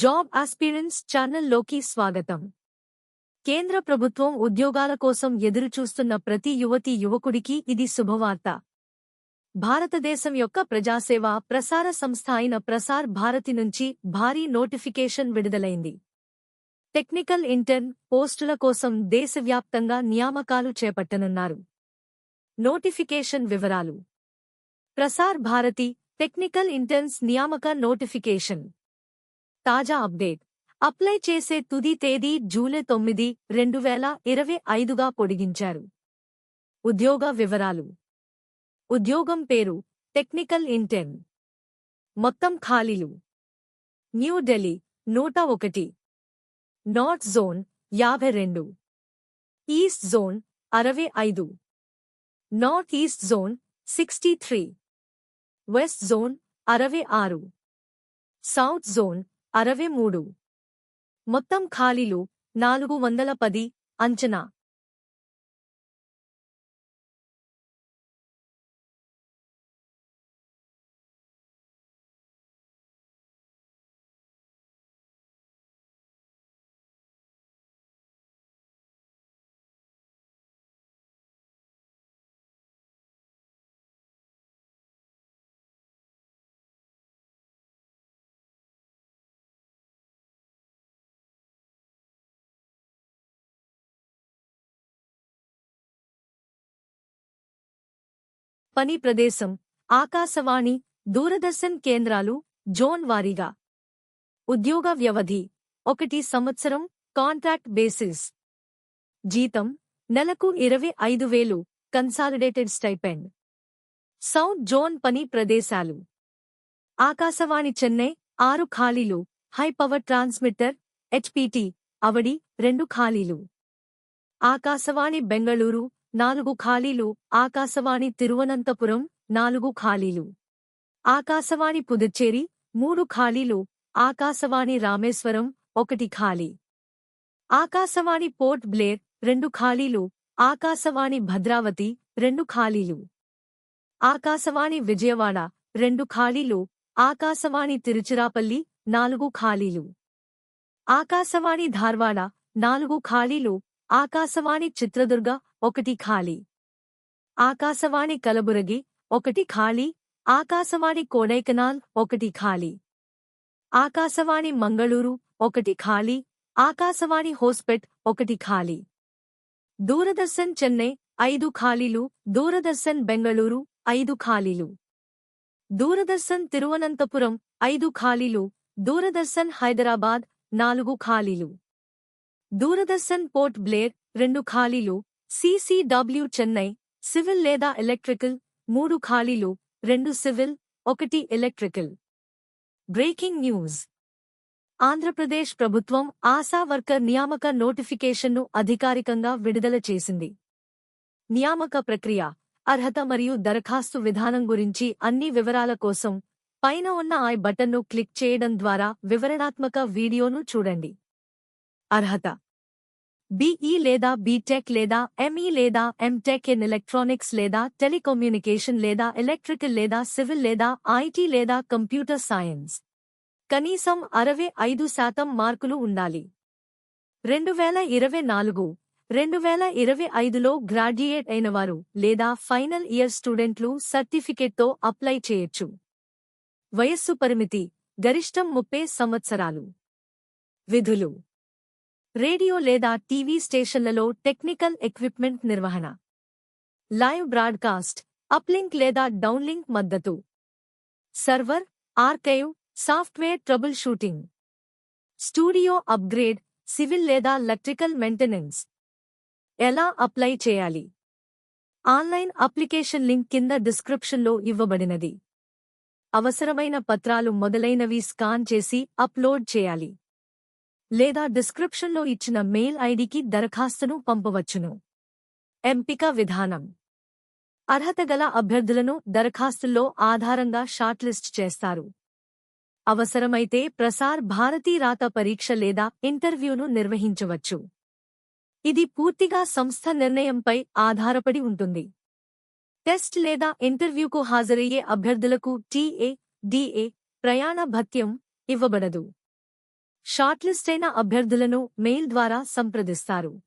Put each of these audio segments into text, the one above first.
Job aspirants ఛానల్లోకి స్వాగతం. కేంద్ర ప్రభుత్వం ఉద్యోగాల కోసం ఎదురుచూస్తున్న ప్రతి యువతీ యువకుడికి ఇది శుభవార్త. భారతదేశం యొక్క ప్రజాసేవ ప్రసార సంస్థ అయిన ప్రసార్ భారతి నుంచి భారీ నోటిఫికేషన్ విడుదలైంది. టెక్నికల్ ఇంటర్న్ పోస్టుల కోసం దేశవ్యాప్తంగా నియామకాలు చేపట్టనున్నారు. నోటిఫికేషన్ వివరాలు. ప్రసార్ భారతి టెక్నికల్ ఇంటర్న్స్ నియామక నోటిఫికేషన్. తాజా అప్డేట్. అప్లై చేసే తుది తేదీ జూలై తొమ్మిది రెండు వేల ఇరవై ఐదుగా పొడిగించారు. ఉద్యోగ వివరాలు. ఉద్యోగం పేరు టెక్నికల్ ఇంటర్న్. మొత్తం ఖాళీలు. న్యూఢిల్లీ నూట ఒకటి. నార్త్ జోన్ యాభై రెండు. ఈస్ట్ జోన్ అరవై ఐదు. North east zone sixty three. West zone అరవై ఆరు. సౌత్ జోన్ అరవై మూడు. మొత్తం ఖాళీలు నాలుగు వందల పది అంచనా. పని ప్రదేశం. ఆకాశవాణి దూరదర్శన్ కేంద్రాలు జోన్ వారీగా. ఉద్యోగ వ్యవధి. ఒకటి సంవత్సరం కాంట్రాక్ట్ బేసిస్. జీతం నెలకు ఇరవై ఐదు వేలు కన్సాలిడేటెడ్ స్టైపెండ్. సౌత్ జోన్ పని ప్రదేశాలు. ఆకాశవాణి చెన్నై ఆరు ఖాళీలు. High power transmitter HPT Avadi రెండు ఖాళీలు. ఆకాశవాణి బెంగళూరు నాలుగు ఖాళీలు ఆకాశవాణి తిరువనంతపురం నాలుగు ఖాళీలు. ఆకాశవాణి పుదుచ్చేరి మూడు ఖాళీలు ఆకాశవాణి రామేశ్వరం ఒకటి ఖాళీ. ఆకాశవాణి పోర్ట్ బ్లేర్ రెండు ఖాళీలు ఆకాశవాణి భద్రావతి రెండు ఖాళీలు. ఆకాశవాణి విజయవాడ రెండు ఖాళీలు ఆకాశవాణి తిరుచిరాపల్లి నాలుగు ఖాళీలు. ఆకాశవాణి ధార్వాడ నాలుగు ఖాళీలు ఆకాశవాణి చిత్రదుర్గ ఒకటి ఖాళీ. ఆకాశవాణి కలబురగి ఒకటి ఖాళీ. ఆకాశవాణి కోడైకనాల్ ఒకటి ఖాళీ. ఆకాశవాణి మంగళూరు ఒకటి ఖాళీ. ఆకాశవాణి హోస్పెట్ ఒకటి ఖాళీ. దూరదర్శన్ చెన్నై ఐదు ఖాళీలు. దూరదర్శన్ బెంగళూరు ఐదు ఖాళీలు. దూరదర్శన్ తిరువనంతపురం ఐదు ఖాళీలు. దూరదర్శన్ హైదరాబాద్ నాలుగు ఖాళీలు. దూరదర్శన్ పోర్ట్ బ్లేర్ రెండు ఖాళీలు. సీసీడబ్ల్యూ చెన్నై సివిల్ లేదా ఎలక్ట్రికల్ మూడు ఖాళీలు రెండు సివిల్ ఒకటి ఎలక్ట్రికల్. Breaking news. ఆంధ్రప్రదేశ్ ప్రభుత్వం ఆశా వర్కర్ నియామక నోటిఫికేషన్ను అధికారికంగా విడుదల చేసింది. నియామక ప్రక్రియ అర్హత మరియు దరఖాస్తు విధానం గురించి అన్ని వివరాల కోసం పైన ఉన్న ఐ బటన్ను క్లిక్ చేయడం ద్వారా వివరణాత్మక వీడియోను చూడండి. అర్హత బీఈ లేదా బీటెక్ లేదా ఎంఈ లేదా ఎంటెక్ ఇన్ ఎలక్ట్రానిక్స్ లేదా టెలికమ్యూనికేషన్ లేదా ఎలక్ట్రికల్ లేదా సివిల్ లేదా ఐటీ లేదా కంప్యూటర్ సైన్స్. కనీసం అరవై ఐదు శాతం మార్కులు ఉండాలి. రెండు వేల ఇరవై నాలుగు రెండు వేల ఇరవై ఐదులో గ్రాడ్యుయేట్ అయినవారు లేదా ఫైనల్ ఇయర్ స్టూడెంట్లు సర్టిఫికేట్తో అప్లై చేయొచ్చు. వయస్సు పరిమితి గరిష్టం ముప్పై సంవత్సరాలు. విధులు. రేడియో లేదా టీవీ స్టేషన్లలో టెక్నికల్ ఎక్విప్మెంట్ నిర్వహణ. లైవ్ బ్రాడ్కాస్ట్ అప్లింక్ లేదా డౌన్లింక్ మద్దతు. Server archive software troubleshooting studio upgrade civil లేదా ఎలక్ట్రికల్ మెయింటెనెన్స్. ఎలా అప్లై చేయాలి? ఆన్లైన్ అప్లికేషన్ లింక్ కింద డిస్క్రిప్షన్లో ఇవ్వబడినది. అవసరమైన పత్రాలు మొదలైనవి స్కాన్ చేసి అప్లోడ్ చేయాలి. లేదా డిస్క్రిప్షన్లో ఇచ్చిన మెయిల్ ఐడికి దరఖాస్తును పంపవచ్చును. ఎంపిక విధానం. అర్హత గల అభ్యర్థులను దరఖాస్తుల్లో ఆధారంగా షార్ట్లిస్ట్ చేస్తారు. అవసరమైతే ప్రసార్ భారతీ రాత పరీక్ష లేదా ఇంటర్వ్యూను నిర్వహించవచ్చు. ఇది పూర్తిగా సంస్థ నిర్ణయంపై ఆధారపడి ఉంటుంది. టెస్ట్ లేదా ఇంటర్వ్యూకు హాజరయ్యే అభ్యర్థులకు టీఏ డిఏ ప్రయాణ భత్యం ఇవ్వబడదు. షార్ట్లిస్టైన అభ్యర్థులను మెయిల్ ద్వారా సంప్రదిస్తారు.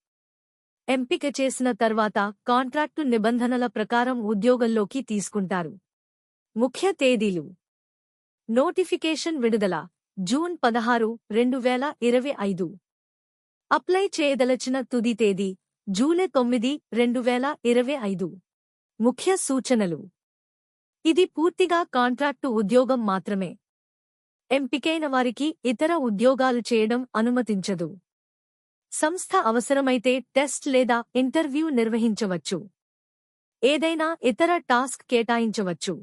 ఎంపిక చేసిన తర్వాత కాంట్రాక్టు నిబంధనల ప్రకారం ఉద్యోగంలోకి తీసుకుంటారు. ముఖ్య తేదీలు. నోటిఫికేషన్ విడుదల జూన్ పదహారు రెండు వేల ఇరవై ఐదు. అప్లై చేయదలచిన తుది తేదీ జూలై తొమ్మిది రెండు వేల ఇరవై ఐదు. ముఖ్య సూచనలు. ఇది పూర్తిగా కాంట్రాక్టు ఉద్యోగం మాత్రమే. ఎంపికైన వారికి ఇతర ఉద్యోగాలు చేయడం అనుమతించదు. సంస్థ అవసరమైతే టెస్ట్ లేదా ఇంటర్వ్యూ నిర్వహించవచ్చు. ఏదైనా ఇతర టాస్క్ కేటాయించవచ్చు.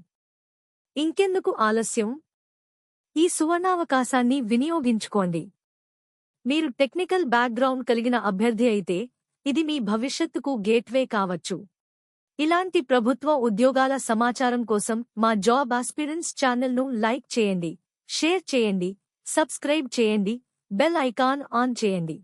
ఇంకెందుకు ఆలస్యం? ఈ సువర్ణావకాశాన్ని వినియోగించుకోండి. మీరు టెక్నికల్ బ్యాక్గ్రౌండ్ కలిగిన అభ్యర్థి అయితే ఇది మీ భవిష్యత్తుకు గేట్వే కావచ్చు. ఇలాంటి ప్రభుత్వ ఉద్యోగాల సమాచారం కోసం మా జాబ్ ఆస్పిరెన్స్ ఛానల్ను లైక్ చేయండి. షేర్ చేయండి సబ్స్క్రైబ్ చేయండి బెల్ ఐకాన్ ఆన్ చేయండి.